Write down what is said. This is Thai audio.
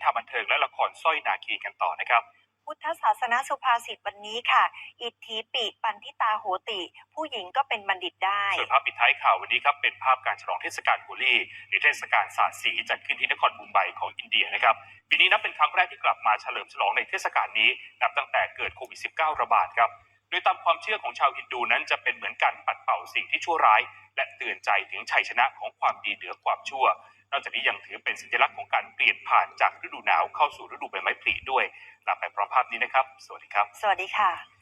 นทางบันเทิงและละครสร้อยนาคีกันต่อนะครับพุทธศาสนสุภาษิตวันนี้ค่ะ อิทธิปิปันทิตาโหติ ผู้หญิงก็เป็นบัณฑิตได้ ส่วนภาพปิดท้ายข่าววันนี้ครับเป็นภาพการฉลองเทศกาลโฮลีหรือเทศกาลสาดสีจัดขึ้นที่นครมุมไบของอินเดียนะครับปีนี้นับเป็นครั้งแรกที่กลับมาเฉลิมฉลองในเทศกาลนี้นับตั้งแต่เกิดโควิด -19 ระบาดครับโดยตามความเชื่อของชาวฮินดูนั้นจะเป็นเหมือนการปัดเป่าสิ่งที่ชั่วร้าย และเตือนใจถึงชัยชนะของความดีเหนือความชั่ว นอกจากนี้ยังถือเป็นสัญลักษณ์ของการเปลี่ยนผ่านจากฤดูหนาวเข้าสู่ฤดูใบไม้ผลิด้วยลาไปพร้อมภาพนี้นะครับ สวัสดีครับ สวัสดีค่ะ